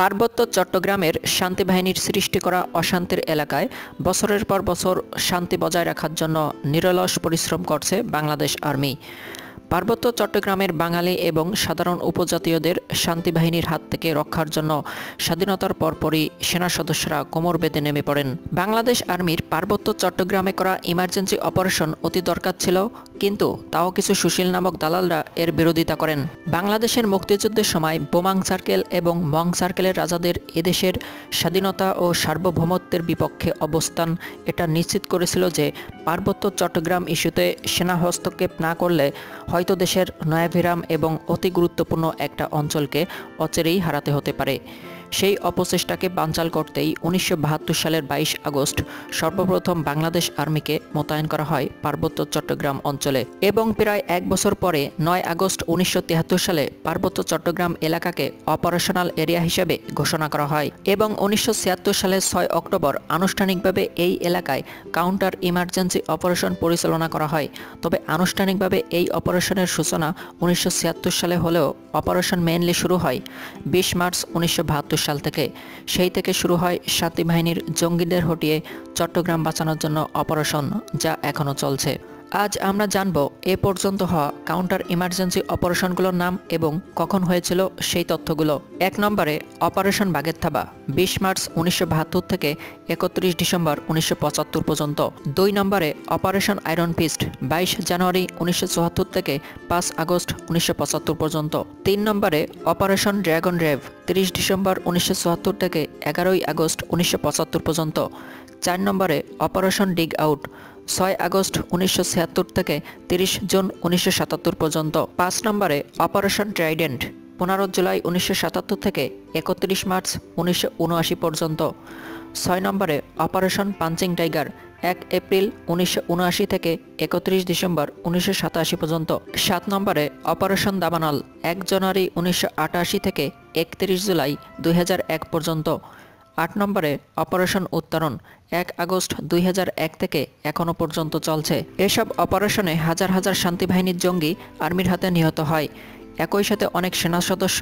পার্বত্য চট্টগ্রামের শান্তি বাহিনীর সৃষ্টি করা অশান্তির এলাকায় বছরের পর বছর শান্তি বজায় রাখার জন্য নিরলস পরিশ্রম করছে বাংলাদেশ আর্মি। পার্বত্য চট্টগ্রামের বাঙালি এবং সাধারণ উপজাতীয়দের শান্তি বাহিনীর হাত থেকে রক্ষার জন্য স্বাধীনতার পরপরই সেনা সদস্যরা কোমর বেঁধে নেমে পড়েন। বাংলাদেশ আর্মির পার্বত্য চট্টগ্রামে করা ইমার্জেন্সি অপারেশন অতি দরকার ছিল। কিন্তু তাও কিছু সুশীল নামক দালালরা এর বিরোধিতা করেন। বাংলাদেশের মুক্তিযুদ্ধের সময় বোমাং সার্কেল এবং মং সার্কেলের রাজাদের এদেশের স্বাধীনতা ও সার্বভৌমত্বের বিপক্ষে অবস্থান এটা নিশ্চিত করেছিল যে পার্বত্য চট্টগ্রাম ইস্যুতে সেনা হস্তক্ষেপ না করলে হয়তো দেশের নয়াভিরাম এবং অতি গুরুত্বপূর্ণ একটা অঞ্চলকে অচেরেই হারাতে হতে পারে। সেই অপচেষ্টাকে বানচাল করতেই উনিশশো বাহাত্তর সালের বাইশ আগস্ট সর্বপ্রথম বাংলাদেশ আর্মিকে মোতায়েন করা হয় পার্বত্য চট্টগ্রাম অঞ্চলে এবং প্রায় এক বছর পরে নয় আগস্ট উনিশশো সালে পার্বত্য চট্টগ্রাম এলাকাকে অপারেশনাল এরিয়া হিসেবে ঘোষণা করা হয় এবং উনিশশো ছিয়াত্তর সালের ছয় অক্টোবর আনুষ্ঠানিকভাবে এই এলাকায় কাউন্টার ইমার্জেন্সি অপারেশন পরিচালনা করা হয়। তবে আনুষ্ঠানিকভাবে এই অপারেশনের সূচনা উনিশশো ছিয়াত্তর সালে হলেও অপারেশন মেইনলি শুরু হয়। বিশ মার্চ উনিশশো বাহাত্তর সাল থেকে। সেই থেকে শুরু হয় শান্তি বাহিনীর জঙ্গিদের হটিয়ে চট্টগ্রাম বাঁচানোর জন্য অপারেশন, যা এখনও চলছে। আজ আমরা জানব এ পর্যন্ত হওয়া কাউন্টার ইমার্জেন্সি অপারেশনগুলোর নাম এবং কখন হয়েছিল সেই তথ্যগুলো। এক নম্বরে অপারেশন বাগের থাবা, বিশ মার্চ উনিশশো বাহাত্তর থেকে একত্রিশ ডিসেম্বর উনিশশো পঁচাত্তর পর্যন্ত। দুই নম্বরে অপারেশন আয়রন ফিস্ট বাইশ জানুয়ারি উনিশশো চুয়াত্তর থেকে পাঁচ আগস্ট উনিশশো পঁচাত্তর পর্যন্ত। তিন নম্বরে অপারেশন ড্রাগন রেভ তিরিশ ডিসেম্বর উনিশশো চুয়াত্তর থেকে এগারোই আগস্ট উনিশশো পঁচাত্তর পর্যন্ত। চার নম্বরে অপারেশন ডিগ আউট ছয় আগস্ট উনিশশো ছিয়াত্তর থেকে তিরিশ জুন উনিশশো সাতাত্তর পর্যন্ত। পাঁচ নম্বরে অপারেশন ট্রাইডেন্ট, পনেরো জুলাই উনিশশো সাতাত্তর থেকে একত্রিশ মার্চ উনিশশো উনআশি পর্যন্ত। ছয় নম্বরে অপারেশন পাঞ্চিং টাইগার, এক এপ্রিল উনিশশো উনআশি থেকে একত্রিশ ডিসেম্বর উনিশশো সাতাশি পর্যন্ত। সাত নম্বরে অপারেশন দাবানল, এক জানুয়ারি উনিশশো আটাশি থেকে একত্রিশ জুলাই দু হাজার এক পর্যন্ত। আট নম্বরে অপারেশন উত্তরণ, এক আগস্ট দুই হাজার এক থেকে এখনও পর্যন্ত চলছে। এসব অপারেশনে হাজার হাজার শান্তিবাহিনীর জঙ্গি আর্মির হাতে নিহত হয়। একই সাথে অনেক সেনা সদস্য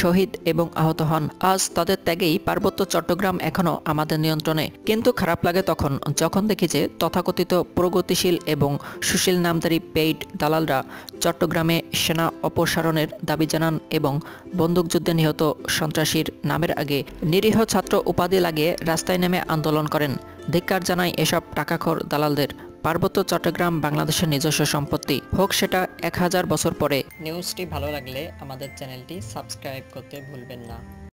শহীদ এবং আহত হন। আজ তাদের ত্যাগেই পার্বত্য চট্টগ্রাম এখনও আমাদের নিয়ন্ত্রণে। কিন্তু খারাপ লাগে তখন, যখন দেখি যে তথাকথিত প্রগতিশীল এবং সুশীল নামদারি পেইড দালালরা চট্টগ্রামে সেনা অপসারণের দাবি জানান এবং বন্দুকযুদ্ধে নিহত সন্ত্রাসীর নামের আগে নিরীহ ছাত্র উপাধি লাগিয়ে রাস্তায় নেমে আন্দোলন করেন। ধিক্কার জানায় এসব টাকাখোর দালালদের। পার্বত্য চট্টগ্রাম বাংলাদেশের নিজস্ব সম্পত্তি। হোক সেটা এক হাজার বছর পরে। নিউজটি ভালো লাগলে আমাদের চ্যানেলটি সাবস্ক্রাইব করতে ভুলবেন না।